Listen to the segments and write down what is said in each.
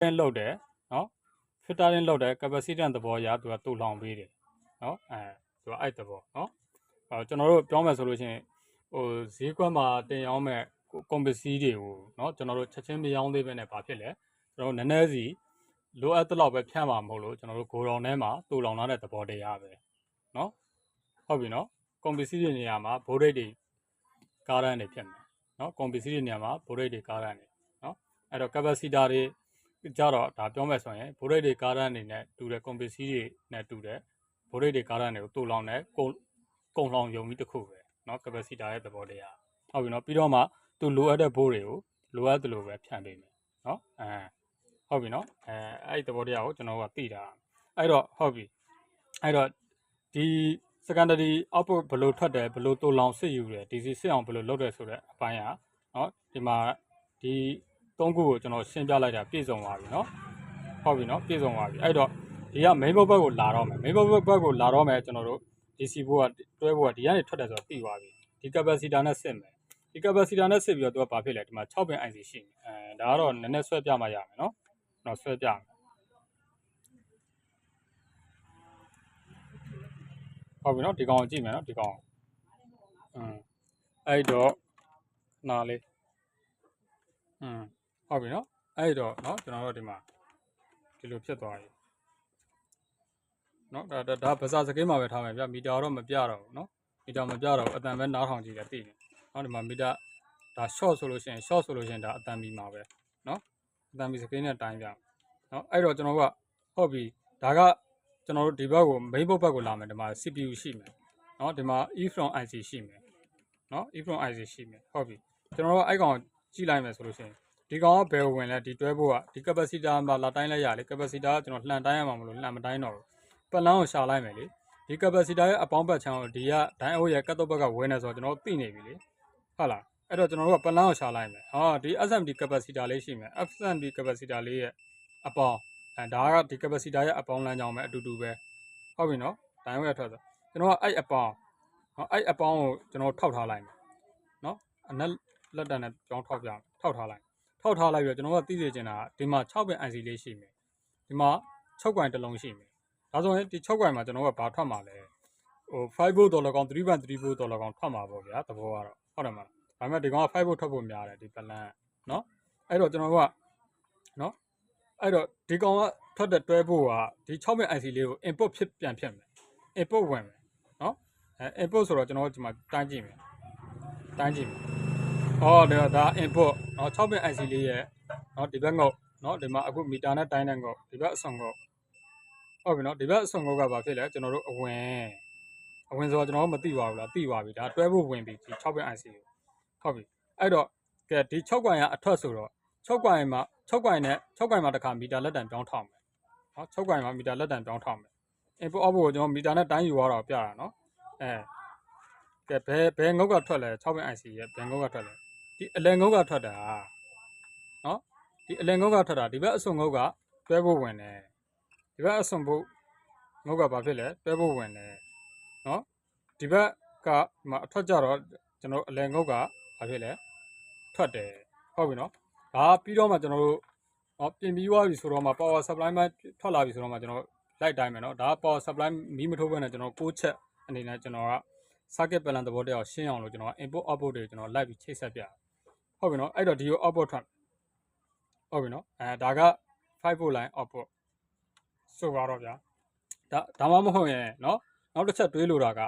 ရင်လောက်တယ်နော် filtering လောက်တယ် capacitance သဘောအရသူကတူလောင်ပေးတယ်နော်အဲသူကအဲ့သဘောနော်အဲကျွန်တော်တို့ပြောမယ်ဆိုလို့ရှိရင်ဟိုဈေးကွက်မှာတင်ရောင်းမဲ့ကွန်ပစ္စည်းတွေကိုနော်ကျွန်တော်တို့ချက်ချင်းမရောင်းသေးဘဲနဲ့ဘာဖြစ်လဲကျွန်တော်တို့နည်းနည်းစီလိုအပ်တဲ့လောက်ပဲဖြန့်မှာမဟုတ်လို့ကျွန်တော်တို့ဂိုဒေါင်ထဲမှာတူလောင်လာတဲ့သဘောတရားပဲနော်ဟုတ်ပြီနော်ကွန်ပစ္စည်းတွေနေရာမှာဘိုးရိတ်တွေကားရန်တွေဖြစ်မယ်နော်ကွန်ပစ္စည်းတွေနေရာမှာဘိုးရိတ်တွေကားရန်တွေနော်အဲ့တော့ capacitor တွေ ကြတော့ဒါပြောမယ်ဆိုရင်ဘိုးရိတ်တွေကားရန်တွေနဲ့တူတဲ့ကွန်ပစ္စည်းတွေနဲ့တူတဲ့ဘိုးရိတ်တွေကားရန်တွေကိုတူလောင်တဲ့ကုန်ကုန်လောင်ယုံပြီးတစ်ခုပဲနော် capacitor ရဲ့သဘောတရားဟုတ်ပြီနော်ပြီးတော့မှသူလိုအပ်တဲ့ဘိုးတွေကိုလိုအပ်သလိုပဲဖြန့်ပေးမယ်နော်အဲဟုတ်ပြီနော်အဲအဲ့ဒီသဘောတရားကိုကျွန်တော်ကသိတာအဲ့တော့ဟုတ်ပြီအဲ့တော့ဒီ secondary output ဘယ်လိုထွက်တယ်ဘယ်လိုတူလောင်စစ်ယူတယ် DC စစ်အောင်ဘယ်လိုလုပ်တယ်ဆိုတဲ့အပိုင်းอ่ะเนาะဒီမှာဒီ သုံးခုကိုကျွန်တော်ရှင်းပြလိုက်တာပြည့်စုံသွားပြီเนาะဟုတ်ပြီเนาะပြည့်စုံသွားပြီအဲ့တော့ဒီက main board ဘက်ကိုလာတော့မယ် main board ဘက်ကိုလာတော့မယ်ကျွန်တော်တို့ DC ဘိုးကတွဲဘိုးကဒီကနေထွက်တယ်ဆိုတော့သိသွားပြီဒီ capacitor နဲ့စစ်မယ်ဒီ capacitor နဲ့စစ်ပြီးတော့သူကဘာဖြစ်လဲဒီမှာ6ပင် IC ရှိမယ်အဲဒါကတော့နည်းနည်းဆွဲပြမှရမယ်เนาะကျွန်တော်ဆွဲပြမယ်ဟုတ်ပြီเนาะဒီကောင်ကိုကြည့်မယ်เนาะဒီကောင်ကိုอืมအဲ့တော့နားလေးอืม ဟုတ်ပြီနော်အဲ့တော့နော်ကျွန်တော်တို့ဒီမှာဒီလိုဖြစ်သွားပြီနော်ဒါဒါဗစာစကိန်းမှာပဲထားမယ်ဗျမီတာတော့မပြတော့ဘူးနော်မီတာမပြတော့ဘူးအတန်ပဲနားထောင်ကြည့်တယ်သိတယ်နော်ဒီမှာမီတာဒါ short ဆိုလို့ရှိရင် short ဆိုလို့ရှိရင်ဒါအတန်မီမှာပဲနော်အတန်မီစကိန်းနဲ့တိုင်းပြနော်အဲ့တော့ကျွန်တော်ကဟုတ်ပြီဒါကကျွန်တော်တို့ဒီဘက်ကို main board ဘက်ကိုလာမယ်ဒီမှာ CPU ရှိမယ်နော်ဒီမှာ e from IC ရှိမယ်နော် e from IC ရှိမယ်ဟုတ်ပြီကျွန်တော်တို့အဲ့ကောင်ကြည့်လိုက်မယ်ဆိုလို့ရှိရင် ဒီကောင်ကဘယ်ဝင်လဲဒီတွဲဖို့ကဒီ capacitor မှာလာတိုင်းလိုက်ရလေ capacitor ကကျွန်တော်လှန်တိုင်းရမှာမလို့လှန်မတိုင်းတော့ဘူးပတ်လန်းကိုရှာလိုက်မယ်လေဒီ capacitor ရဲ့အပေါင်းပတ်ချမ်းကိုဒီကဒိုင်းအိုးရဲ့ကတ်တော့ဘက်ကဝင်နေဆိုတော့ကျွန်တော်သိနေပြီလေဟုတ်လားအဲ့တော့ကျွန်တော်တို့ကပတ်လန်းကိုရှာလိုက်မယ်ဟောဒီ SMD capacitor လေးရှိမယ် SMD capacitor လေးရဲ့အပေါင်းအဲဒါကဒီ capacitor ရဲ့အပေါင်းလမ်းကြောင်းပဲအတူတူပဲဟုတ်ပြီနော်ဒိုင်းအိုးရထွက်ဆိုကျွန်တော်ကအဲ့အပေါင်းဟောအဲ့အပေါင်းကိုကျွန်တော်ထောက်ထားလိုက်မယ်နော်အနက်လက်တံနဲ့ကြောင်းထောက်ပြထောက်ထားလိုက် ထောက်ထားလိုက်ပြီးတော့ကျွန်တော်ကသိစေချင်တာကဒီမှာ6ပင် IC လေးရှိမယ်ဒီမှာ6ကွိုင်တစ်လုံးရှိမယ်ဒါဆိုရင်ဒီ6ကွိုင်မှာကျွန်တော်ကဘာထွက်မှာလဲဟို5 volt ဒေါ်လာကောင်3 band 3 volt ဒေါ်လာကောင်ထွက်မှာပေါ့ဗျာသဘောကတော့ဟုတ်တယ်မလားဒါပေမဲ့ဒီကောင်က5 volt ထွက်ဖို့များတယ်ဒီပလန်เนาะအဲ့တော့ကျွန်တော်ကเนาะအဲ့တော့ဒီကောင်ကထွက်တဲ့တွဲဖို့ကဒီ6ပင် IC လေးကို input ဖြစ်ပြန်ဖြစ်မယ် input ဝင်မယ်เนาะအဲ input ဆိုတော့ကျွန်တော်ဒီမှာတိုင်းကြည့်မယ်တိုင်းကြည့်မယ် ဟောဒါဒါ input เนาะ6ပင် IC လေးရဲ့เนาะဒီဘက်ငုတ်เนาะဒီမှာအခုမီတာနဲ့တိုင်းတဲ့ငုတ်ဒီဘက်အစွန်ငုတ်ဟုတ်ပြီเนาะဒီဘက်အစွန်ငုတ်ကဘာဖြစ်လဲကျွန်တော်တို့အဝင်အဝင်ဆိုတော့ကျွန်တော်တို့မသိပါဘူးလားသိပါပြီဒါတွဲဖို့ဝင်ပြီဒီ6ပင် IC ကိုဟုတ်ပြီအဲ့တော့ကဲဒီ6ကွိုင်ကအထွက်ဆိုတော့6ကွိုင်မှာ6ကွိုင်နဲ့6ကွိုင်မှာတစ်ခါမီတာလက်တံပြောင်းထောက်မယ်เนาะ6ကွိုင်မှာမီတာလက်တံပြောင်းထောက်မယ် input output ကိုကျွန်တော်မီတာနဲ့တိုင်းယူရတော့ပြတာเนาะအဲကဲဘယ်ဘယ်ငုတ်ကထွက်လဲ6ပင် IC ရဲ့ဘယ်ငုတ်ကထွက်လဲ ဒီအလယ်ငုတ်ကထွက်တာနော်ဒီအလယ်ငုတ်ကထွက်တာဒီဘက်အစွန်ငုတ်ကတွဲဖို့ဝင်တယ်ဒီဘက်အစွန်ဖို့ငုတ်ကဘာဖြစ်လဲတွဲဖို့ဝင်တယ်နော်ဒီဘက်ကမှအထွက်ကြတော့ကျွန်တော်အလယ်ငုတ်ကဘာဖြစ်လဲထွက်တယ်ဟုတ်ပြီနော်ဒါပြီးတော့မှကျွန်တော်တို့ဟောပြင်ပြီးွားပြီဆိုတော့မှ power supply မှာထွက်လာပြီဆိုတော့မှကျွန်တော်လိုက်တိုင်းမယ်နော်ဒါ power supply မီးမထိုးဘဲနဲ့ကျွန်တော်ကိုးချက်အနေနဲ့ကျွန်တော်က circuit balance သဘောတရားကိုရှင်းအောင်လို့ကျွန်တော် input output တွေကျွန်တော်လိုက်ပြီးချိတ်ဆက်ပြ ဟုတ်ပြီနော်အဲ့တော့ဒီကို output ထွက်ဟုတ်ပြီနော်အဲဒါက5 volt line output ဆိုတော့ဗျာဒါဒါမှမဟုတ်ရင်နော်နောက်တစ်ချက်တွေးလို့တာက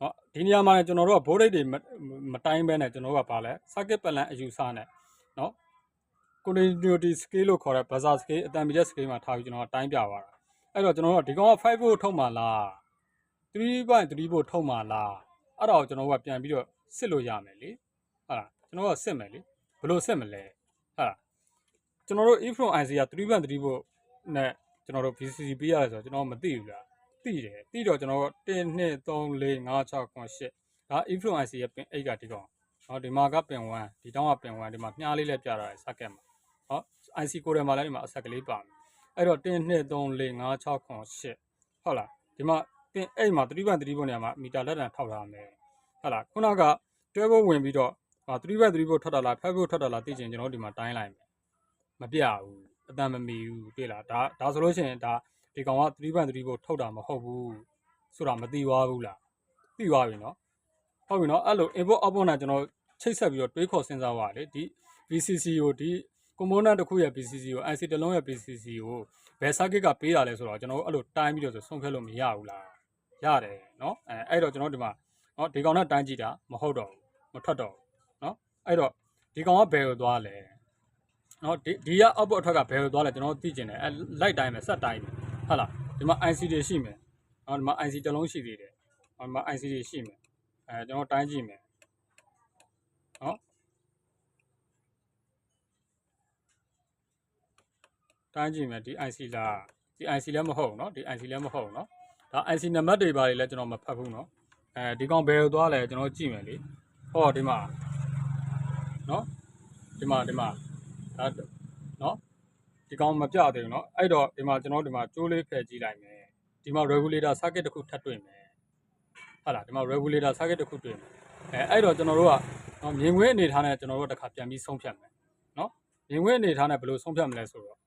နော်ဒီနေရာမှာကျွန်တော်တို့က voltage တွေမတိုင်းပဲနဲ့ကျွန်တော်တို့ကပါလဲ circuit plan အယူဆနဲ့နော် continuity scale လို့ခေါ်တဲ့ buzzer scale အတန်ပြည့် scale မှာထားပြီးကျွန်တော်ကတိုင်းပြပါတာအဲ့တော့ကျွန်တော်တို့ဒီကောင်က5 volt ထုတ်မှလား3.3 volt ထုတ်မှလားအဲ့ဒါကိုကျွန်တော်တို့ကပြန်ပြီးတော့စစ်လို့ရမယ်လေဟုတ်လားကျွန်တော်ကစစ်မယ်လေ ဘယ်လိုစစ်မလဲဟုတ်လားကျွန်တော်တို့ e from IC က3.3 volt နဲ့ကျွန်တော်တို့ VCC ပေးရတယ်ဆိုတော့ကျွန်တော်မသိဘူးလားသိတယ်သိတော့ကျွန်တော်က1 2 3 4 5 6 9 8ဒါ e from IC ရဲ့ပင်8ကဒီကောင်ဟောဒီမှာကပင်1ဒီတောင်းကပင်1ဒီမှာမြားလေးလည်းပြတာတယ် socket မှာဟော IC ကိုယ်ထဲမှာလည်းဒီမှာအဆက်ကလေးပါမယ်အဲ့တော့1 2 3 4 5 6 9 8ဟုတ်လားဒီမှာပင်8မှာ3.3 volt နေရာမှာမီတာလက်တံထောက်ထားမယ်ဟုတ်လားခုနကတွဲဖို့ဝင်ပြီးတော့ 3 by 3 volt ထွက်တာလား5 volt ထွက်တာလားသိချင်ကျွန်တော်ဒီမှာတိုင်းလိုက်မယ်မပြဘူးအတန်မမီဘူးတွေ့လားဒါဒါဆိုလို့ရှိရင်ဒါဒီကောင်က3ဘန်3ဖို့ထုတ်တာမဟုတ်ဘူးဆိုတာမသိသွားဘူးလားသိသွားပြီနော်ဟုတ်ပြီနော်အဲ့လို input output နဲ့ကျွန်တော်ချိတ်ဆက်ပြီးတော့တွေးခေါ်စဉ်းစားပါလေဒီ BCC ကိုဒီ component တစ်ခုရဲ့ BCC ကို IC တစ်လုံးရဲ့ BCC ကိုဘယ် circuit ကပေးတာလဲဆိုတော့ကျွန်တော်တို့အဲ့လိုတိုင်းပြီးတော့ဆိုဆုံးဖြတ်လို့မရဘူးလားရတယ်နော်အဲအဲ့တော့ကျွန်တော်ဒီမှာနော်ဒီကောင်နဲ့တိုင်းကြည့်တာမဟုတ်တော့ဘူးမထွက်တော့ဘူးနော် အဲ့တော့ဒီကောင်ကဘယ်ကိုသွားလဲနော်ဒီဒီက output အထွက်ကဘယ်ကိုသွားလဲကျွန်တော်သိကျင်တယ်အဲ light တိုင်းပဲဆက်တိုင်းပဲဟုတ်လားဒီမှာ IC တွေရှိမယ်နော်ဒီမှာ IC တစ်လုံးရှိသေးတယ်ဒီမှာ IC တွေရှိမယ်အဲကျွန်တော်တိုင်းကြည့်မယ်နော် တိုင်းကြည့်မယ်ဒီ IC လားဒီ IC လည်းမဟုတ်ဘူးเนาะဒီ IC လည်းမဟုတ်ဘူးเนาะဒါ IC နံပါတ်တွေပါလေလည်းကျွန်တော်မဖတ်ဘူးเนาะအဲဒီကောင်ဘယ်ကိုသွားလဲကျွန်တော်ကြည့်မယ်လေဟောဒီမှာ နော်ဒီမှာဒီမှာဒါနော်ဒီကောင်မပြသေးဘူးနော်အဲ့တော့ဒီမှာကျွန်တော်ဒီမှာကျိုးလေးဖယ်ကြည့်လိုက်မယ်ဒီမှာ regulator circuit တစ်ခုထပ်တွေ့မယ်ဟုတ်လားဒီမှာ regulator circuit တစ်ခုတွေ့မယ်အဲအဲ့တော့ကျွန်တော်တို့ကနော်မြင်ကွင်းအနေထားနဲ့ကျွန်တော်တို့တစ်ခါပြန်ပြီးဆုံးဖြတ်မယ်နော်မြင်ကွင်းအနေထားနဲ့ဘယ်လိုဆုံးဖြတ်မလဲဆိုတော့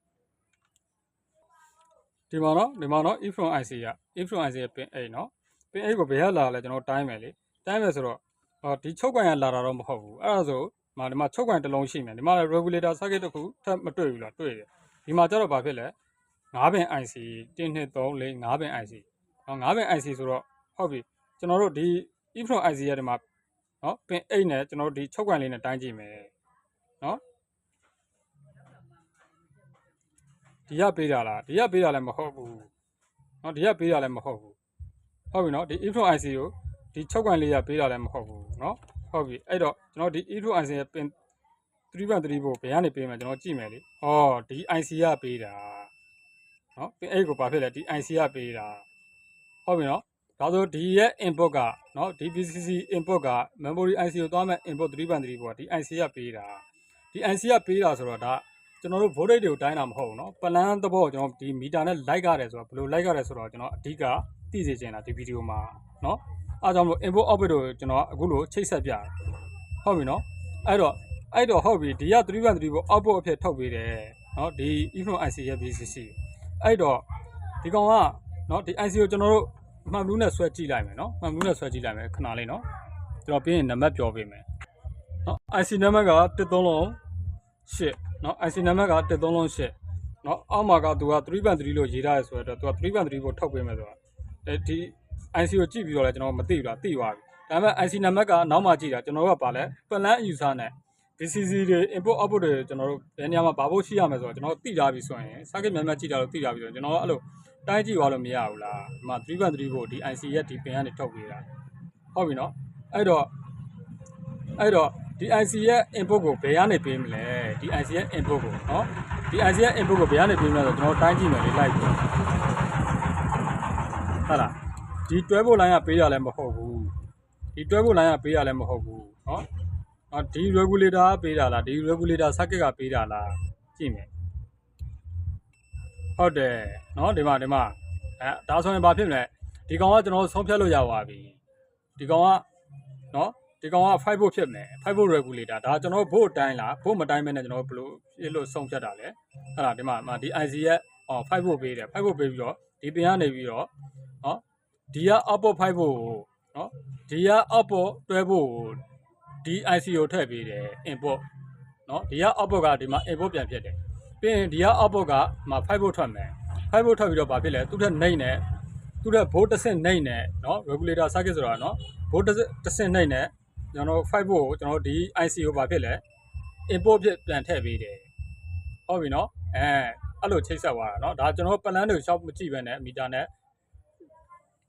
ဒီမှာနော်ဒီမှာနော် if from IC က if from IC ပင်8နော်ပင်8ကိုဘယ်ကလာလဲကျွန်တော်တိုင်းမယ်လေတိုင်းမယ်ဆိုတော့ဒီချုပ်ကန်ကလာတာတော့မဟုတ်ဘူးအဲ့ဒါဆို မှာဒီမှာချုပ်ကွန်တစ်လုံးရှိမယ်ဒီမှာ regulator circuit တစ်ခုထပ်မတွေ့ဘူးလားတွေ့တယ်ဒီမှာကျတော့ဘာဖြစ်လဲ9ပင် IC 1 2 3 4 5ပင် IC နော်9ပင် IC ဆိုတော့ဟုတ်ပြီကျွန်တော်တို့ဒီ if from IC ရဲ့ဒီမှာနော် pin 8နဲ့ကျွန်တော်တို့ဒီချုပ်ကွန်လေးနဲ့တိုင်းကြည့်မယ်နော် ဒီရပေးတာလားဒီရပေးတာလည်းမဟုတ်ဘူးเนาะဒီရပေးတာလည်းမဟုတ်ဘူးဟုတ်ပြီเนาะဒီ intro IC ကိုဒီချုပ်ကွန်လေးရပေးတာလည်းမဟုတ်ဘူးเนาะ ဟုတ်ပြီအဲ့တော့ကျွန်တော်ဒီ intro IC ရဲ့ pin 3 band 3ဖို့ဘယ်ကနေပေးမှာကျွန်တော်ကြည့်မယ်လေဟောဒီ IC ရပေးတာเนาะ pin 8ကိုဘာဖြစ်လဲဒီ IC ရပေးတာဟုတ်ပြီเนาะဒါဆိုဒီရဲ့ input ကเนาะဒီ BCC input က memory IC ကိုသွားမဲ့ input 3 band 3ဖို့ကဒီ IC ရပေးတာဒီ IC ရပေးတာဆိုတော့ဒါ ကျွန်တော်တို့ voltage တွေကိုတိုင်းတာမဟုတ်ဘူးเนาะပလန်သဘောကိုကျွန်တော်ဒီမီတာနဲ့လိုက်ရတယ်ဆိုတော့ဘယ်လိုလိုက်ရတယ်ဆိုတော့ကျွန်တော်အဓိကသိစေချင်တာဒီဗီဒီယိုမှာเนาะ အားကြောင့်မလို့ input output ကိုကျွန်တော်အခုလိုချိတ်ဆက်ပြတယ်ဟုတ်ပြီနော်အဲ့တော့အဲ့တော့ဟုတ်ပြီဒီက3.3ကို output အဖြစ်ထုတ်ပေးတယ်နော်ဒီ ifrom IC ရဲ့ BCC အဲ့တော့ဒီကောင်ကနော်ဒီ IC ကိုကျွန်တော်တို့မှန်ဘူးနဲ့ဆွဲကြည့်လိုက်မယ်နော်မှန်ဘူးနဲ့ဆွဲကြည့်လိုက်မယ်ခဏလေးနော်ကျွန်တော်ပြီးရင်နံပါတ်ပြောပေးမယ်နော် IC နံပါတ်က13လုံး8နော် IC နံပါတ်က13လုံး8နော်အောက်မှာကသူက3.3လို့ရေးထားရဆိုတော့သူက3.3ကိုထုတ်ပေးမယ်ဆိုတော့အဲဒီ IC ကိုကြည့်ပြီးတော့လဲကျွန်တော်မသိဘူးလားသိသွားပြီဒါပေမဲ့ IC နံပါတ်ကနောက်မှကြည့်တာကျွန်တော်တို့ကပါလဲ plan user နဲ့ BCC တွေ input output တွေကျွန်တော်တို့ဘယ်နေရာမှာဘာဖို့ရှိရမလဲဆိုတော့ကျွန်တော်သိထားပြီဆိုရင် circuit များများကြည့်တာလို့သိထားပြီဆိုရင်ကျွန်တော်ကအဲ့လိုတိုင်းကြည့်သွားလို့မရဘူးလားဒီမှာ3 band 3ကိုဒီ IC ရဲ့ဒီ pin ကနေထုတ်ပေးတာဟုတ်ပြီနော်အဲ့တော့အဲ့တော့ဒီ IC ရဲ့ input ကိုဘယ်ကနေပေးမလဲဒီ IC ရဲ့ input ကိုနော်ဒီ IC ရဲ့ input ကိုဘယ်ကနေပေးမလဲဆိုတော့ကျွန်တော်တိုင်းကြည့်မယ်လေလိုက်ပြီးဟုတ်လား ဒီတွဲဖို့ line ကပေးရလည်းမဟုတ်ဘူးဒီတွဲဖို့ line ကပေးရလည်းမဟုတ်ဘူးနော်အော်ဒီ regulator ကပေးတာလားဒီ regulator circuit ကပေးတာလားကြည့်မယ်ဟုတ်တယ်နော်ဒီမှာဒီမှာအဲဒါဆိုရင်ဘာဖြစ်မလဲဒီကောင်ကကျွန်တော်ဆုံးဖြတ်လို့ရပါပြီဒီကောင်ကနော်ဒီကောင်က5 volt ဖြစ်မယ်5 volt regulator ဒါကျွန်တော်ဘို့တိုင်းလားဘို့မတိုင်းမဲနဲ့ကျွန်တော်ဘယ်လိုဖြစ်လို့ဆုံးဖြတ်တာလဲအဲ့ဒါဒီမှာဒီ IC ရဲ့ဟော5 volt ပေးတယ်5 volt ပေးပြီးတော့ဒီပင်ကနေပြီးတော့နော် ဒီက output ဖိုက်ဖို့ကိုနော်ဒီက output တွဲဖို့ကိုဒီ IC ကိုထည့်ပေးတယ် input နော်ဒီက output ကဒီမှာ input ပြန်ဖြစ်တယ်ပြီးရင်ဒီက output ကမှာဖိုက်ဖို့ထွက်မယ်ဖိုက်ဖို့ထွက်ပြီးတော့ဘာဖြစ်လဲသူ့ထက်နှိမ့်နဲ့သူ့ထက် volt တစ်ဆင့်နှိမ့်နဲ့နော် regulator circuit ဆိုတာနော် volt တစ်ဆင့်နှိမ့်နဲ့ကျွန်တော်5 volt ကိုကျွန်တော်ဒီ IC ကိုဘာဖြစ်လဲ input ဖြစ်ပြန်ထည့်ပေးတယ်ဟုတ်ပြီနော်အဲအဲ့လိုချိတ်ဆက်သွားတာနော်ဒါကျွန်တော်ပလန်တွေရှောက်မကြည့်ပဲနဲ့မီတာနဲ့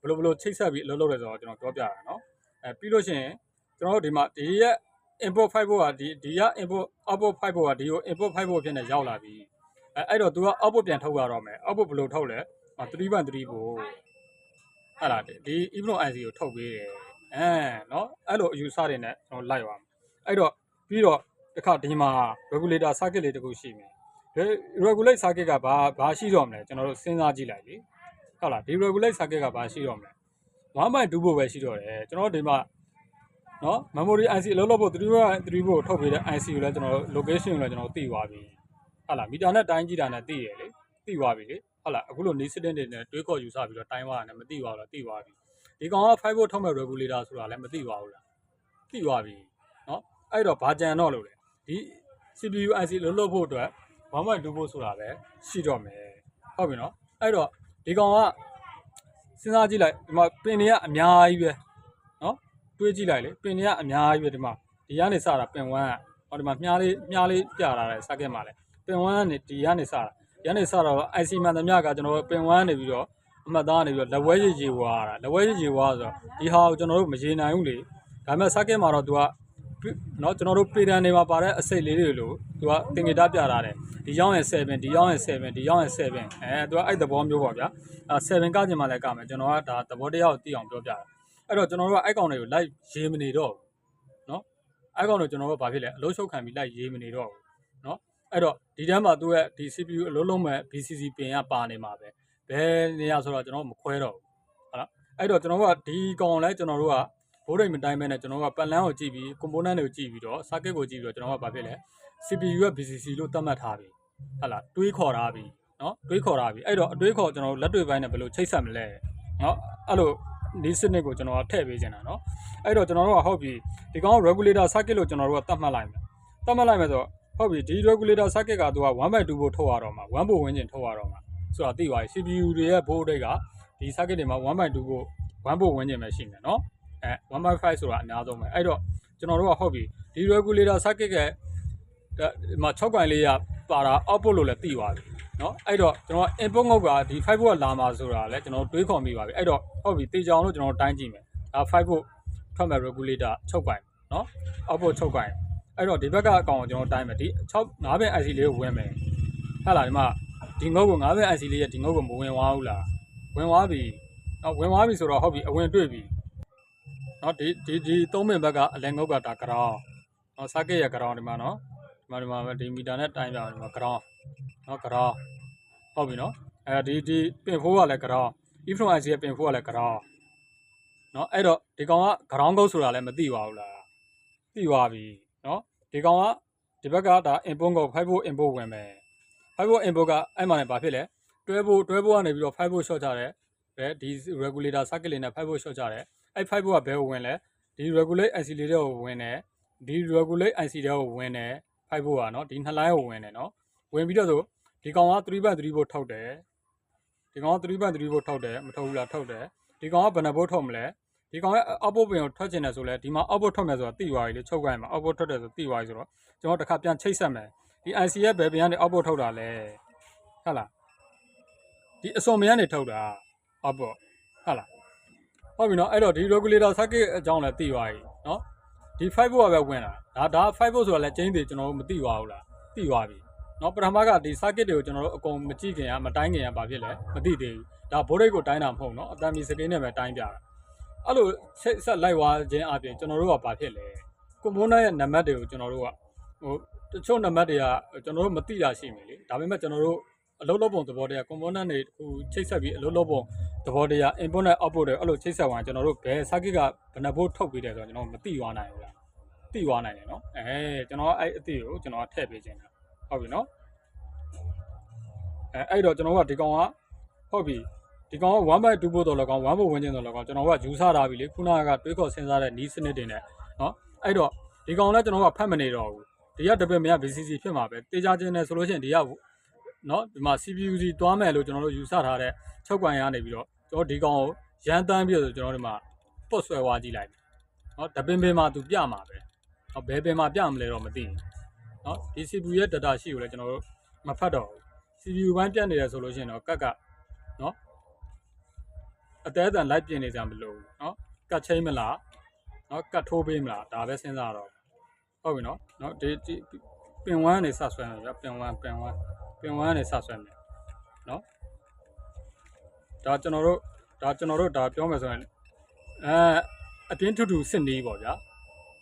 ဘယ်လိုဘယ်လိုချိတ်ဆက်ပြီးအလုပ်လုပ်လဲဆိုတော့ကျွန်တော်ပြောပြတာနော်အဲပြီးလို့ရှိရင်ကျွန်တော်တို့ဒီမှာဒီရက် import file ကဒီဒီရ import output file ကဒီကို import file ဖြစ်နေရောက်လာပြီအဲအဲ့တော့ तू က output ပြန်ထုတ်ရတော့မယ် output ဘယ်လိုထုတ်လဲ3 by 3ကိုဟဲ့လားဒီ Evron IC ကိုထုတ်ပေးတယ်အဲနော်အဲ့လိုအယူဆတွေနဲ့ကျွန်တော်လိုက်ပါမယ်အဲ့တော့ပြီးတော့တစ်ခါဒီမှာ regulator circuit လေးတခုရှိမယ် regulate circuit ကဘာဘာရှိတော့မလဲကျွန်တော်တို့စဉ်းစားကြည့်လိုက်လေ ဟုတ်လားဒီ regulate circuit ကဘာရှိတော့မလဲ1.2 volt ပဲရှိတော့တယ်ကျွန်တော်ဒီမှာနော် memory IC အလုပ်လုပ်ဖို့3.3 volt ထုတ်ပေးတဲ့ IC ကိုလည်းကျွန်တော် location ကိုလည်းကျွန်တော်သိသွားပြီဟုတ်လားမီတာနဲ့တိုင်းကြည့်တာနဲ့သိရလေသိသွားပြီလေဟုတ်လားအခုလို new system တွေနဲ့တွေးခေါ်ယူဆပြီးတော့တိုင်းသွားတာနဲ့မသိပါဘူးလားသိသွားပြီဒီကောင်က5 volt ထုတ်မဲ့ regulator ဆိုတာလည်းမသိပါဘူးလားသိသွားပြီနော်အဲ့တော့ဘာကြံတော့လို့လဲဒီ CPU IC လုံးလုံးဖို့အတွက်1.2 volt ဆိုတာပဲရှိတော့မယ်ဟုတ်ပြီနော်အဲ့တော့ ဒီကောင်ကစဉ်းစားကြည့်လိုက်ဒီမှာပင်တွေကအများကြီးပဲနော်တွေးကြည့်လိုက်လေပင်တွေကအများကြီးပဲဒီမှာဒီကနေစတာပင်ဝမ်းကဟောဒီမှာမြားလေးမြားလေးပြလာတယ်စကက်မှာလေပင်ဝမ်းကနေဒီကနေစတာဒီကနေစတော့ IC မှန်သမျှကကျွန်တော်တို့ပင်ဝမ်းနေပြီးတော့အမှတ်သားနေပြီးတော့လက်ဝဲရေရေဝါတာလက်ဝဲရေရေဝါဆိုတော့ဒီဟာကိုကျွန်တော်တို့မရေနိုင်ဘူးလေဒါပေမဲ့စကက်မှာတော့ तू က เนาะကျွန်တော်တို့ပေတန်တွေမှာပါတဲ့အစိတ်လေးတွေလို့ तू ကသင်္ကေတပြထားတယ်ဒီရောင်းရဲ့7ဒီရောင်းရဲ့7ဒီရောင်းရဲ့7အဲ तू ကအဲ့သဘောမျိုးပေါ့ဗျာအဲ7ကကျင်မှလည်းကမယ်ကျွန်တော်ကဒါသဘောတရားကိုသိအောင်ပြောပြတာအဲ့တော့ကျွန်တော်တို့ကအဲ့ကောင်တွေကို live ရေးမနေတော့ဘူးเนาะအဲ့ကောင်တွေကျွန်တော်တို့ဘာဖြစ်လဲအလို့ရှုပ်ခံပြီး live ရေးမနေတော့ဘူးเนาะအဲ့တော့ဒီတန်းမှာသူ့ရဲ့ဒီ CPU အလုံးလုံးမဲ့ BCC ပင်ကပါနေမှာပဲဘယ်နေရာဆိုတော့ကျွန်တော်မခွဲတော့ဘူးဟုတ်လားအဲ့တော့ကျွန်တော်တို့ကဒီကောင်လဲကျွန်တော်တို့က ဘိုးရိတ်မတိုင်းမဲ့နဲ့ကျွန်တော်တို့ကပတ်လန်းကိုကြည့်ပြီး component တွေကိုကြည့်ပြီးတော့ circuit ကိုကြည့်ပြီးတော့ကျွန်တော်ကဘာဖြစ်လဲ CPU ရဲ့ BCC လို့သတ်မှတ်ထားပြီဟုတ်လားတွေးခေါ်ထားပြီเนาะတွေးခေါ်ထားပြီအဲ့တော့အတွေးခေါ်ကျွန်တော်တို့လက်တွေပိုင်းနဲ့ဘယ်လိုချိတ်ဆက်မလဲเนาะအဲ့လိုဒီစနစ်ကိုကျွန်တော်ကထည့်ပေးနေတာเนาะအဲ့တော့ကျွန်တော်တို့ကဟုတ်ပြီဒီကောင် regulator circuit လို့ကျွန်တော်တို့ကသတ်မှတ်လိုက်မယ်သတ်မှတ်လိုက်မယ်ဆိုတော့ဟုတ်ပြီဒီ regulator circuit ကသူက1/2ဖို့ထုတ်ရတော့မှာ1ဖို့ဝန်းကျင်ထုတ်ရတော့မှာဆိုတာသိပါပြီ CPU တွေရဲ့ board တွေကဒီ circuit တွေမှာ1/2ဖို့1ဖို့ဝန်းကျင်ပဲရှိမယ်เนาะ အဲ1/5ဆိုတာအများဆုံးပဲအဲ့တော့ကျွန်တော်တို့ကဟုတ်ပြီဒီ regulator circuit ကဒီမှာ6ကွိုင်လေးရပါတာ output လို့လည်းသိသွားပြီเนาะအဲ့တော့ကျွန်တော် input ငုတ်ကဒီ5 volt လာမှာဆိုတာလည်းကျွန်တော်တွေးခေါ်မိပါပြီအဲ့တော့ဟုတ်ပြီတေချောင်လို့ကျွန်တော်တိုင်းကြည့်မယ်ဒါ5 volt ထွက်မဲ့ regulator 6ကွိုင်เนาะ output 6ကွိုင်အဲ့တော့ဒီဘက်ကအကောင်ကိုကျွန်တော်တိုင်းမယ်ဒီ6 9ဘက် IC လေးကိုဝင်မယ်ဟဲ့လားဒီမှာဒီငုတ်ကို9ဘက် IC လေးရဲ့ဒီငုတ်ကိုမဝင်သွားဘူးလားဝင်သွားပြီနော်ဝင်သွားပြီဆိုတော့ဟုတ်ပြီအဝင်တွေ့ပြီ နော်ဒီဒီဒီ3ဘက်ဘက်ကအလဲငုတ်ကဒါ ground နော် circuit ရဲ့ ground ဒီမှာနော်ဒီမှာဒီမှာဒီမီတာနဲ့တိုင်းပြအောင်ဒီမှာ ground နော် ground ဟုတ်ပြီနော်အဲဒီဒီပင်ဖိုးကလည်း ground ifrom IC ရဲ့ပင်ဖိုးကလည်း ground နော်အဲ့တော့ဒီကောင်က ground ကုတ်ဆိုတာလည်းမသိပါဘူးလားသိသွားပြီနော်ဒီကောင်ကဒီဘက်ကဒါ input ကို5 volt input ဝင်မယ်5 volt input ကအဲ့မှာလည်းဘာဖြစ်လဲတွဲဖို့တွဲဖို့ကနေပြီးတော့5 volt short ချတယ်ဘယ်ဒီ regulator circuit လေးနဲ့5 volt short ချတယ် အဲ့5 volt ကဘယ်ကိုဝင်လဲဒီ regulate IC လေးတွေကိုဝင်တယ်ဒီ regulate IC တွေကိုဝင်တယ်5 volt ကနော်ဒီနှစ်လိုင်းကိုဝင်တယ်နော်ဝင်ပြီးတော့ဆိုဒီကောင်က3 band 3 volt ထုတ်တယ်ဒီကောင်က3 band 3 volt ထုတ်တယ်မထုတ်ဘူးလားထုတ်တယ်ဒီကောင်ကဘယ်နှ volt ထုတ်မလဲဒီကောင်ရဲ့ output ပင်ကိုထွက်ချင်တယ်ဆိုလဲဒီမှာ output ထွက်မယ်ဆိုတာသိသွားပြီလေချုပ်ခိုင်းမှာ output ထွက်တယ်ဆိုသိသွားပြီဆိုတော့ကျွန်တော်တစ်ခါပြန်ချိတ်ဆက်မယ်ဒီ IC ရဲ့ဘယ်ပြန်ကနေ output ထုတ်တာလဲဟုတ်လားဒီအစုံမရနေထုတ်တာ output ဟုတ်လား ဟုတ်ပြီနော်အဲ့တော့ဒီ regulator circuit အကြောင်းလည်းသိသွားပြီနော်ဒီ5 volt ကပဲဝင်လာဒါဒါ5 volt ဆိုတာလည်းကျင်းသေးကျွန်တော်တို့မသိသွားဘူးလားသိသွားပြီနော်ပထမကဒီ circuit တွေကိုကျွန်တော်တို့အကုန်မကြည့်ခင်ကမတိုင်းခင်ကဘာဖြစ်လဲမသိသေးဘူးဒါဘိုးရိတ်ကိုတိုင်းတာမဟုတ်နော်အတန်မီစကိန်းနဲ့ပဲတိုင်းပြတာအဲ့လိုဆက်ဆက်လိုက်သွားခြင်းအပြင်ကျွန်တော်တို့ကဘာဖြစ်လဲကွန်ပိုနန့်ရဲ့နံပါတ်တွေကိုကျွန်တော်တို့ကဟိုတချို့နံပါတ်တွေကကျွန်တော်တို့မသိတာရှိမယ်လေဒါပေမဲ့ကျွန်တော်တို့ အလုပ်လုပ်ပုံသဘောတရား component တွေဟိုချိတ်ဆက်ပြီးအလုပ်လုပ်ပုံသဘောတရား input နဲ့ output တွေအဲ့လိုချိတ်ဆက်သွားရင်ကျွန်တော်တို့ဘယ် circuit ကဘယ်နှဘို့ထုတ်ပြီးတယ်ဆိုတော့ကျွန်တော်မသိသွားနိုင်ဘူးလားသိသွားနိုင်တယ်နော်အဲကျွန်တော်အဲ့အသိကိုကျွန်တော်ထည့်ပေးခြင်းတာဟုတ်ပြီနော်အဲအဲ့တော့ကျွန်တော်ကဒီကောင်ကဟုတ်ပြီဒီကောင်က1 by 2ဖို့တော့လကောင်1ဖို့ဝင်ခြင်းတော့လကောင်ကျွန်တော်ကယူဆထားပြီလေခုနကတွေးခေါ်စဉ်းစားတဲ့နီးစနစ်တွေနဲ့နော်အဲ့တော့ဒီကောင်လည်းကျွန်တော်ကဖတ်မနေတော့ဘူးဒီကတပည့်မရ BCC ဖြစ်မှာပဲတေချာခြင်းနဲ့ဆိုလို့ရှိရင်ဒီက နော်ဒီမှာ CPU စီတွားမယ်လို့ကျွန်တော်တို့ယူဆထားတဲ့ချုပ်ကွန်ရနေပြီးတော့ကျွန်တော်ဒီကောင်ကိုရန်တန်းပြီးတော့ကျွန်တော်ဒီမှာပုတ်ဆွဲဝါကြည့်လိုက်နော်တပင်ပင်မှာသူပြမှာပဲနော်ဘယ်ပင်မှာပြမလဲတော့မသိဘူးနော်ဒီ CPU ရဲ့ data sheet ကိုလည်းကျွန်တော်တို့မဖတ်တော့ဘူး CPU ဘိုင်းပြတ်နေတယ်ဆိုလို့ရှိရင်တော့ကက်ကနော်အသေးအတန်လိုက်ပြင်နေကြမလို့နော်ကတ်ချင်းမလားနော်ကတ်ထိုးပေးမလားဒါပဲစဉ်းစားတော့ဟုတ်ပြီနော်နော်ဒီဒီပင်ဝမ်းနေစဆွဲမယ်ဗျပင်ဝမ်းပင်ဝမ်း ပင်ဝမ်းနေစဆွဲမယ်နော်ဒါကျွန်တော်တို့ဒါကျွန်တော်တို့ဒါပြောမယ်ဆိုရင်အဲအပြင်းထူထူစစ်နေပေါ့ဗျာ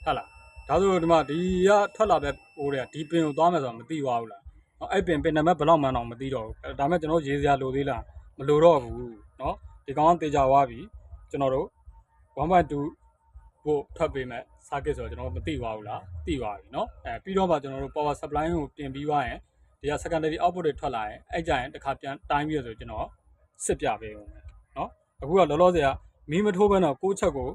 ဟုတ်လားဒါဆိုဒီမှာဒီကထွက်လာပဲဟိုတဲ့ဒီပင်ကိုသွားမယ်ဆိုတော့မသိပါဘူးလားနော်အဲ့ပင်ပင်နံပါတ်ဘယ်လောက်မှန်းတော့မသိတော့ဘူးဒါပေမဲ့ကျွန်တော်ရေးစရာလိုသေးလားမလိုတော့ဘူးနော်ဒီကောင်ကတေချာသွားပြီကျွန်တော်တို့1.2ဖို့ထပ်ပေးမယ် circuit ဆိုတော့ကျွန်တော်မသိပါဘူးလားသိပါပြီเนาะအဲပြီးတော့မှကျွန်တော်တို့ power supply ကိုပြင်ပြီးသွားရင် ဒီက secondary output တွေထွက်လာရင်အဲ့ကြရင်တစ်ခါပြန်တိုင်းပြီးရဆိုကျွန်တော်စစ်ပြပေးဦးမယ်နော်အခုကလောလောဆယ်ကမီးမထိုးဘဲတော့ကိုးချက်ကို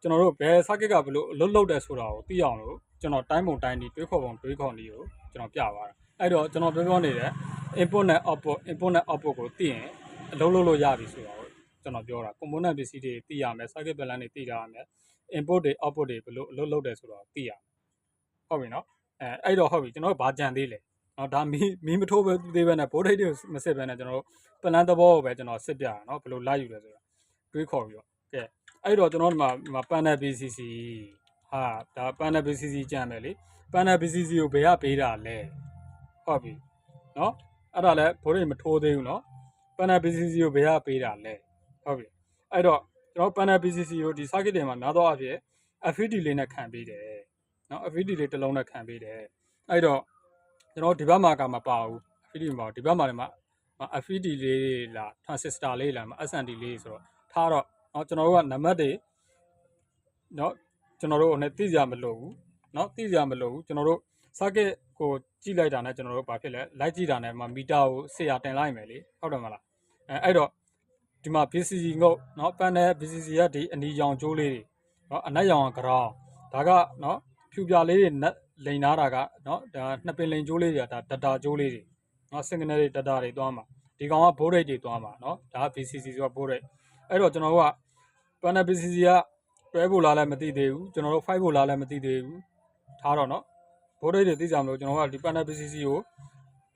ကျွန်တော်တို့ဘယ် circuit ကဘလို့လွတ်လွတ်တယ်ဆိုတာကိုသိအောင်လို့ကျွန်တော်တိုင်းပုံတိုင်းဒီတွေးခေါ်ပုံတွေးခေါ်နည်းကိုကျွန်တော်ပြပါတာအဲ့တော့ကျွန်တော်ပြောပြောနေတဲ့ input နဲ့ output input နဲ့ output ကိုသိရင်အလုံးလုံးလို့ရပြီဆိုတာကိုကျွန်တော်ပြောတာ component ပစ္စည်းတွေသိရမယ် circuit balance တွေသိရမယ် input တွေ output တွေဘလို့အလုံးလုံးတယ်ဆိုတာသိရမယ်ဟုတ်ပြီနော်အဲအဲ့တော့ဟုတ်ပြီကျွန်တော်ဗာကြံသေးလေ နော်ဒါမီးမီးမထိုးပဲသေးပဲနဲ့ voltage တွေမစစ်ပဲနဲ့ကျွန်တော်တို့ plan သဘောကိုပဲကျွန်တော်စစ်ပြတာနော်ဘယ်လိုလိုက်ယူလဲဆိုတာတွေးခေါ်ပြီးတော့ကဲအဲ့တော့ကျွန်တော်ဒီမှာဒီမှာ panel BCC ဟာဒါ panel BCC ကြံမယ်လေ panel BCC ကိုဘယ်ကပေးတာလဲဟုတ်ပြီနော်အဲ့ဒါလည်း voltage မထိုးသေးဘူးနော် panel BCC ကိုဘယ်ကပေးတာလဲဟုတ်ပြီအဲ့တော့ကျွန်တော် panel BCC ကိုဒီ circuit တွေမှာနားတော့အဖြစ် FET လေးနဲ့ခံပေးတယ်နော် FET လေးတစ်လုံးနဲ့ခံပေးတယ်အဲ့တော့ ကျွန်တော်ဒီဘက်မှာကမပါဘူး FET မပါဘူးဒီဘက်မှာလည်းမ FET လေးလား transistor လေးလား SND လေးဆိုတော့ထားတော့เนาะကျွန်တော်တို့ကနံပါတ်တွေเนาะကျွန်တော်တို့ဟိုနဲ့သိကြမလို့ဘူးเนาะသိကြမလို့ဘူးကျွန်တော်တို့ circuit ကိုကြည့်လိုက်တာနဲ့ကျွန်တော်တို့ဘာဖြစ်လဲလိုက်ကြည့်တာနဲ့မှမီတာကိုဆရာတင်လိုက်မယ်လေဟုတ်တယ်မလားအဲအဲ့တော့ဒီမှာ BCC ငုတ်เนาะ panel BCC ကဒီအနီရောင်ကျိုးလေးတွေเนาะအနက်ရောင်ကကြောင်းဒါကเนาะဖြူပြလေးတွေနက် လိန်သားတာကနော်ဒါနှစ်ပင်လိန်ကျိုးလေးတွေကဒါဒတာကျိုးလေးတွေနော်စင်ကနေတွေဒတာတွေသွားမှာဒီကောင်ကဘိုးရိတ်တွေသွားမှာနော်ဒါ BCC ဆိုတာဘိုးရိတ်အဲ့တော့ကျွန်တော်တို့က panel BCC ကတွဲဖို့လားလည်းမသိသေးဘူးကျွန်တော်တို့5ဖို့လားလည်းမသိသေးဘူးထားတော့နော်ဘိုးရိတ်တွေသိကြမလို့ကျွန်တော်ကဒီ panel BCC ကို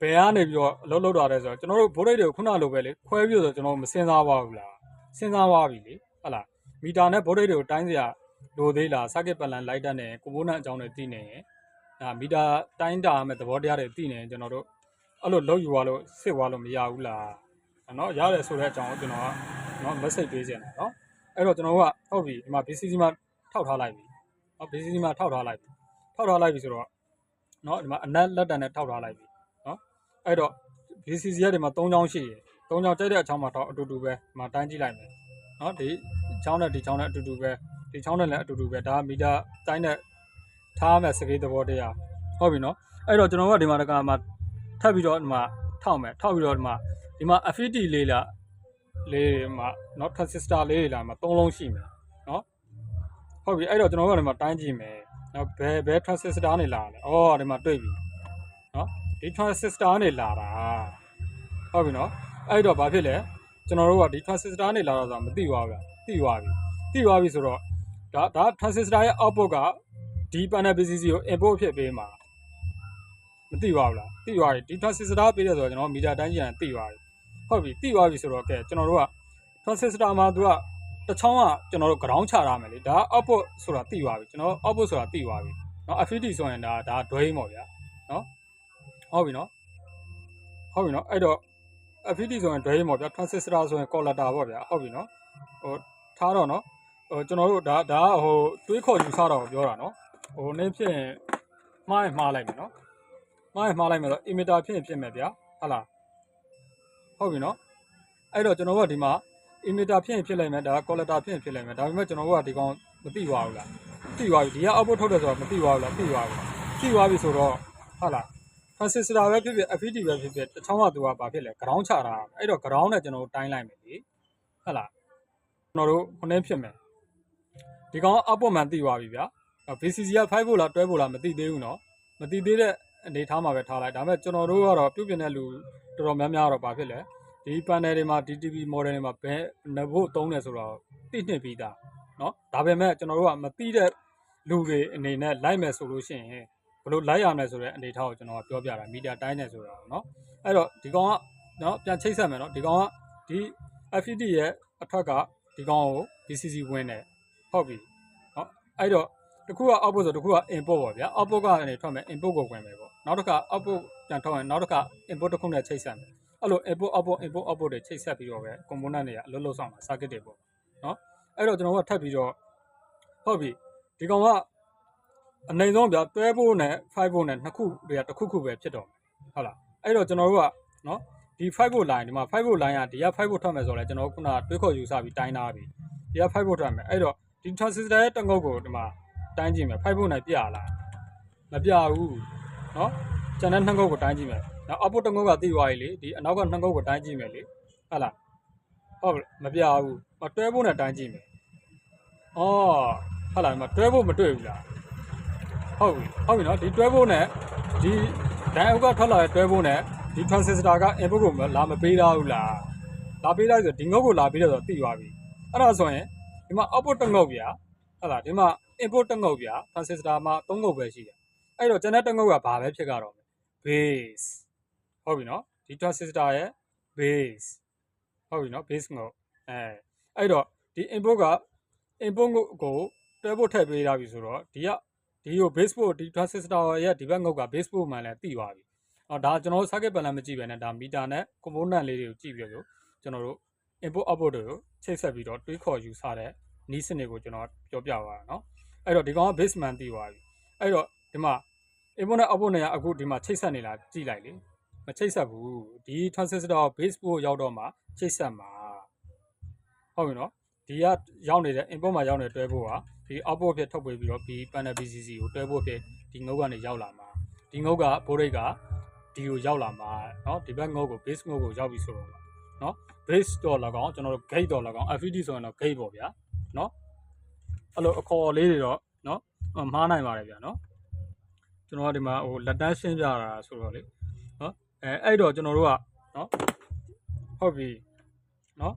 ဘယ်ကနေပြီးတော့အလုပ်လုပ်တာလဲဆိုတော့ကျွန်တော်တို့ဘိုးရိတ်တွေကိုခုနလိုပဲလေခွဲပြီးတော့ကျွန်တော်မစင်စားပါဘူးလားစင်စားပါပြီလေဟုတ်လားမီတာနဲ့ဘိုးရိတ်တွေကိုတိုင်းစရာလိုသေးလား circuit plan light တက်နေကိုဘိုးနဲ့အကြောင်းတွေသိနေရင် အဲမီတာတိုင်းတာမဲ့သဘောတရားတွေသိနေကျွန်တော်တို့အဲ့လိုလောက်ယူသွားလို့စစ်သွားလို့မရဘူးလားနော်ရတယ်ဆိုတဲ့အကြောင်းကိုကျွန်တော်ကနော် message ပေးခြင်းတယ်နော်အဲ့တော့ကျွန်တော်ကဟုတ်ပြီဒီမှာ BCC မှာထောက်ထားလိုက်ပြီနော် BCC မှာထောက်ထားလိုက်ပြီထောက်ထားလိုက်ပြီဆိုတော့နော်ဒီမှာအနက်လက်တန်နဲ့ထောက်ထားလိုက်ပြီနော်အဲ့တော့ BCC ရဒီမှာ၃ချောင်းရှိတယ်၃ချောင်းကြိုက်တဲ့အချောင်းမှာတော့အတူတူပဲဒီမှာတိုင်းကြည့်လိုက်မယ်နော်ဒီချောင်းနဲ့ဒီချောင်းနဲ့အတူတူပဲဒီချောင်းနဲ့လည်းအတူတူပဲဒါကမီတာတိုင်းတဲ့ ထားမယ်စကိတ်သဘောတရားဟုတ်ပြီနော်အဲ့တော့ကျွန်တော်တို့ကဒီမှာတကမှာထပ်ပြီးတော့ဒီမှာထောက်မယ်ထောက်ပြီးတော့ဒီမှာဒီမှာ affinity လေးလာလေးမှာ not transistor လေးလာမှာ၃လုံးရှိမယ်နော်ဟုတ်ပြီအဲ့တော့ကျွန်တော်တို့ကဒီမှာတိုင်းကြည့်မယ်နော်ဘယ်ဘယ် transistor နေလာလဲအော်ဒီမှာတွေ့ပြီနော်ဒီ transistor နေလာတာဟုတ်ပြီနော်အဲ့တော့ဘာဖြစ်လဲကျွန်တော်တို့ကဒီ transistor နေလာတော့ဆိုတာမသိပါဘူးဗျသိပါပြီသိပါပြီဆိုတော့ဒါဒါ transistor ရဲ့ output က ဒီ panel BCC ကို input ဖြစ်ပေးမှာ မသိပါဘူးလားသိသွားပြီဒီ transistor ပေးတယ်ဆိုတော့ကျွန်တော်မီတာတိုင်းကြည့်ရင်သိသွားပြီဟုတ်ပြီသိသွားပြီဆိုတော့ကဲကျွန်တော်တို့က transistor မှာသူကတစ်ချောင်းကကျွန်တော်တို့ ground ချထားမယ်လေဒါ output ဆိုတာသိသွားပြီကျွန်တော် output ဆိုတာသိသွားပြီเนาะ FET ဆိုရင်ဒါဒါဒွဲပေါ့ဗျာเนาะဟုတ်ပြီเนาะဟုတ်ပြီเนาะအဲ့တော့ FET ဆိုရင်ဒွဲပေါ့ဗျာ transistor ဆိုရင် collector ပေါ့ဗျာဟုတ်ပြီเนาะဟိုထားတော့เนาะဟိုကျွန်တော်တို့ဒါဒါဟိုတွေးခေါ်ယူဆတော့ပြောတာเนาะ ဟိုနေ့ဖြစ်ရင်မှားရင်မှားလိုက်မယ်နော်မှားရင်မှားလိုက်မယ်တော့ emitter ဖြစ်ရင်ဖြစ်မယ်ဗျာဟုတ်လားဟုတ်ပြီနော်အဲ့တော့ကျွန်တော်တို့ကဒီမှာ emitter ဖြစ်ရင်ဖြစ်လိုက်မယ်ဒါက collector ဖြစ်ရင်ဖြစ်လိုက်မယ်ဒါပေမဲ့ကျွန်တော်တို့ကဒီကောင်မသိပါဘူးလားသိပါပြီဒီက output ထုတ်တယ်ဆိုတော့မသိပါဘူးလားသိပါဘူးသိပါပြီဆိုတော့ဟုတ်လား transistor ပဲဖြစ်ဖြစ် FET ပဲဖြစ်ဖြစ်တချောင်းကသူကဘာဖြစ်လဲ ground ချတာအဲ့တော့ ground နဲ့ကျွန်တော်တို့တိုင်းလိုက်မယ်လေဟုတ်လားကျွန်တော်တို့ခုနည်းဖြစ်မယ်ဒီကောင် output မှန်သိပါပြီဗျာ VCC က5volt လား12 volt လားမသိသေးဘူးเนาะမသိသေးတဲ့အနေထားမှာပဲထားလိုက်ဒါပေမဲ့ကျွန်တော်တို့ကတော့ပြုတ်ပြတဲ့လူတော်တော်များများတော့ဘာဖြစ်လဲဒီ panel တွေမှာ DTV model တွေမှာဘယ်နှစ်ဖို့သုံးတယ်ဆိုတော့သိနှစ်ပြီးသားเนาะဒါပေမဲ့ကျွန်တော်တို့ကမသိတဲ့လူတွေအနေနဲ့လိုက်မယ်ဆိုလို့ရှိရင်ဘယ်လိုလိုက်ရမလဲဆိုတဲ့အနေထားကိုကျွန်တော်ကပြောပြတာမီဒီယာတိုင်းနေဆိုတာเนาะအဲ့တော့ဒီကောင်ကเนาะပြန်ချိတ်ဆက်မယ်เนาะဒီကောင်ကဒီ FET ရဲ့အထွက်ကဒီကောင်ကို BCC ဝင်တယ်ဟုတ်ပြီเนาะအဲ့တော့ တစ်ခုက output ဆိုတစ်ခုက input ပေါ့ဗျာ output ကနေထွက်မယ် input ကိုဝင်မယ်ပေါ့နောက်တစ်ခါ output ပြန်ထုတ်ရင်နောက်တစ်ခါ input တစ်ခုနဲ့ချိတ်ဆက်မယ်အဲ့လို input output input output တွေချိတ်ဆက်ပြီးတော့ပဲ component တွေကအလုပ်လုပ်ဆောင်မှာ circuit တွေပေါ့နော်အဲ့တော့ကျွန်တော်ကထပ်ပြီးတော့ဟုတ်ပြီဒီကောင်ကအနိုင်ဆုံးဗျာ12 volt နဲ့5 volt နဲ့နှစ်ခုတွေကတစ်ခုခုပဲဖြစ်တော့မယ်ဟုတ်လားအဲ့တော့ကျွန်တော်တို့ကနော်ဒီ5 volt line ဒီမှာ5 volt line ကဒီက5 volt ထွက်မယ်ဆိုတော့လေကျွန်တော်တို့ခုနတွေးခေါ်ယူဆပြီးတိုင်းထားပြီဒီက5 volt ထွက်မယ်အဲ့တော့ဒီ transistor ရဲ့တငုတ်ကိုဒီမှာ တိုင်းကြည့်မယ်ဖိုက်ဖို့နိုင်ပြလားမပြဘူးနော်ကျန်တဲ့နှစ်ခုကိုတိုင်းကြည့်မယ်နောက်အပုတ်တစ်ခုကတိသွားပြီလေဒီအနောက်ကနှစ်ခုကိုတိုင်းကြည့်မယ်လေဟုတ်လားဟုတ်မပြဘူးမတွဲဖို့နဲ့တိုင်းကြည့်မယ်အော်ဟုတ်လားမတွဲဖို့မတွေ့ဘူးလားဟုတ်ပြီဟုတ်ပြီနော်ဒီတွဲဖို့နဲ့ဒီဒိုင်အုပ်ကထွက်လာတဲ့တွဲဖို့နဲ့ဒီ transistor က input ကိုလာမပေးတော့ဘူးလားလာပေးလိုက်ဆိုဒီငုတ်ကိုလာပေးတော့သိသွားပြီအဲ့ဒါဆိုရင်ဒီမှာ output တစ်ငုတ်ပြဟုတ်လားဒီမှာ input တစ်ငုတ်ဗျာ transistor မှာ၃ငုတ်ပဲရှိတယ်အဲ့တော့ကျွန်တဲ့တစ်ငုတ်ကဘာပဲဖြစ်ကြတော့ base ဟုတ်ပြီနော်ဒီ transistor ရဲ့ base ဟုတ်ပြီနော် base ငုတ်အဲအဲ့တော့ဒီ input က input ငုတ်ကိုတွဲဖို့ထည့်ပေးထားပြီဆိုတော့ဒီကဒီကို base port ဒီ transistor ရဲ့ဒီဘက်ငုတ်က base port မှန်လဲသိသွားပြီအော်ဒါကျွန်တော်တို့ circuit panel မကြည့်ပဲနဲ့ဒါ meter နဲ့ component လေးတွေကိုကြည့်ပြီးတော့ကျွန်တော်တို့ input output တွေကိုချိတ်ဆက်ပြီးတော့တွေးခေါ်ယူဆတဲ့နီးစနစ်ကိုကျွန်တော်ပြောပြပါရနော် အဲ့တော့ဒီကောင်က base man သိသွားပြီအဲ့တော့ဒီမှာ input နဲ့ output နဲ့ကအခုဒီမှာချိတ်ဆက်နေလားကြည့်လိုက်လေမချိတ်ဆက်ဘူးဒီ transistor base port ရောက်တော့မှချိတ်ဆက်မှာဟုတ်ပြီနော်ဒီကရောက်နေတဲ့ input မှာရောက်နေတဲ့တွဲဖို့ကဒီ output ဖြစ်ထုတ်ပေးပြီးတော့ B panel BCC ကိုတွဲဖို့ဖြစ်ဒီငုတ်ကနေရောက်လာမှာဒီငုတ်က board ကဒီကိုရောက်လာမှာเนาะဒီဘက်ငုတ်ကို base ငုတ်ကိုရောက်ပြီဆိုတော့เนาะ base တော့၎င်းကျွန်တော်တို့ gate တော့၎င်း FET ဆိုရင်တော့ gate ပေါ့ဗျာเนาะ အဲ့လိုအခေါ်လေးတွေတော့နော်မှားနိုင်ပါတယ်ဗျာနော်ကျွန်တော်ကဒီမှာဟိုလက်တန်းရှင်းပြတာဆိုတော့လေနော်အဲအဲ့တော့ကျွန်တော်တို့ကနော်ဟုတ်ပြီနော်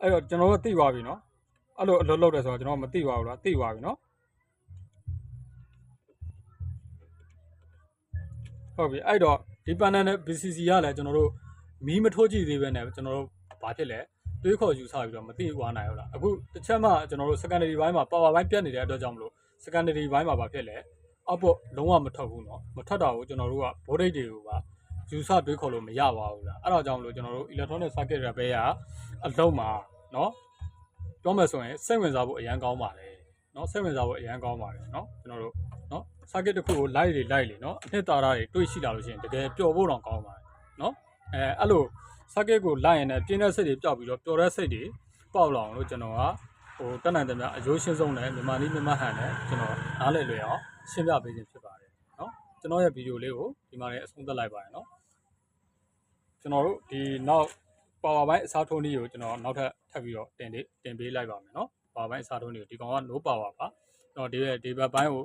အဲ့တော့ကျွန်တော်တို့သိသွားပြီနော်အဲ့လိုအလုပ်လုပ်တယ်ဆိုတော့ကျွန်တော်မသိပါဘူးလားသိပါပြီနော်ဟုတ်ပြီအဲ့တော့ဒီ panel နဲ့ BCC ကလည်းကျွန်တော်တို့မီးမထိုးကြည့်သေးပဲနဲ့ကျွန်တော်တို့ဘာဖြစ်လဲ တွေးခေါ်ယူဆပြီးတော့မသိသွားနိုင်ဘူးလားအခုတစ်ချက်မှကျွန်တော်တို့ secondary ဘိုင်းမှာ power ဘိုင်းပြတ်နေတဲ့အတွက်ကြောင့်မလို့ secondary ဘိုင်းမှာဘာဖြစ်လဲ output လုံးဝမထွက်ဘူးเนาะမထွက်တာကိုကျွန်တော်တို့က voltage တွေကိုပါယူဆတွေးခေါ်လို့မရပါဘူးလားအဲ့ဒါကြောင့်မလို့ကျွန်တော်တို့ electronic circuit repair ကအလုံးမှာเนาะပြောမယ်ဆိုရင်စိတ်ဝင်စားဖို့အရန်ကောင်းပါတယ်เนาะစိတ်ဝင်စားဖို့အရန်ကောင်းပါတယ်เนาะကျွန်တော်တို့เนาะ circuit တစ်ခုကို light တွေ light လေเนาะအနှစ်သာရတွေတွေးရှိလာလို့ရှိရင်တကယ်ပျော်ဖို့တော့ကောင်းပါတယ်เนาะအဲအဲ့လို circuit ကိုလိုက်ရင်လည်းပြင်းတဲ့စိတ်တွေပျောက်ပြီးတော့ပျော်တဲ့စိတ်တွေပေါက်လာအောင်လို့ကျွန်တော်ကဟိုတက်နိုင်တဲ့များအယိုးရှင်းဆုံးနဲ့မြန်မာနည်းမြန်မာဟန်နဲ့ကျွန်တော်နားလည်လွယ်အောင်ရှင်းပြပေးခြင်းဖြစ်ပါတယ်เนาะကျွန်တော်ရဲ့ဗီဒီယိုလေးကိုဒီမှာလည်းအဆုံးသတ်လိုက်ပါတယ်เนาะကျွန်တော်တို့ဒီနောက် power bank အစားထိုးနည်းကိုကျွန်တော်နောက်ထပ်ထပ်ပြီးတော့တင်ပေးတင်ပေးလိုက်ပါမယ်เนาะ power bank အစားထိုးနည်းကိုဒီကောင်က no power ပါเนาะဒီရဲ့ဒီဘက်ပိုင်းကို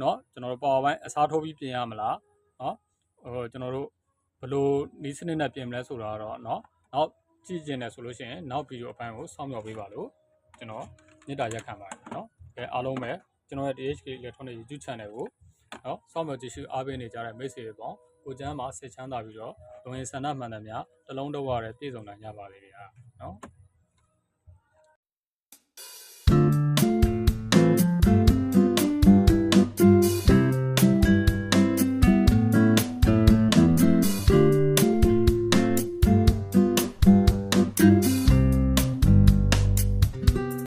เนาะကျွန်တော်တို့ power bank အစားထိုးပြီးပြင်ရမလားเนาะဟိုကျွန်တော်တို့ ဘယ်လိုနီးစနစ်နဲ့ပြင်မလဲဆိုတာတော့เนาะနောက်ကြည့်ကျင်တယ်ဆိုလို့ရှိရင်နောက်ဗီဒီယိုအပိုင်းကိုစောင့်မျှော်ပေးပါလို့ကျွန်တော်မေတ္တာရက်ခံပါတယ်เนาะအဲအားလုံးပဲကျွန်တော်ရဲ့ DHK Electronic YouTube Channel ကိုเนาะစောင့်မျှော်ကြည့်ရှုအားပေးနေကြတဲ့မိတ်ဆွေတွေပေါ့ကိုကျမ်းမှာဆက်ချမ်းသာပြီးတော့လုံရင်ဆန္ဒမှန်သမျှတစ်လုံးတော့ရတဲ့ပြည်စုံနိုင်ကြပါလေဗျာเนาะ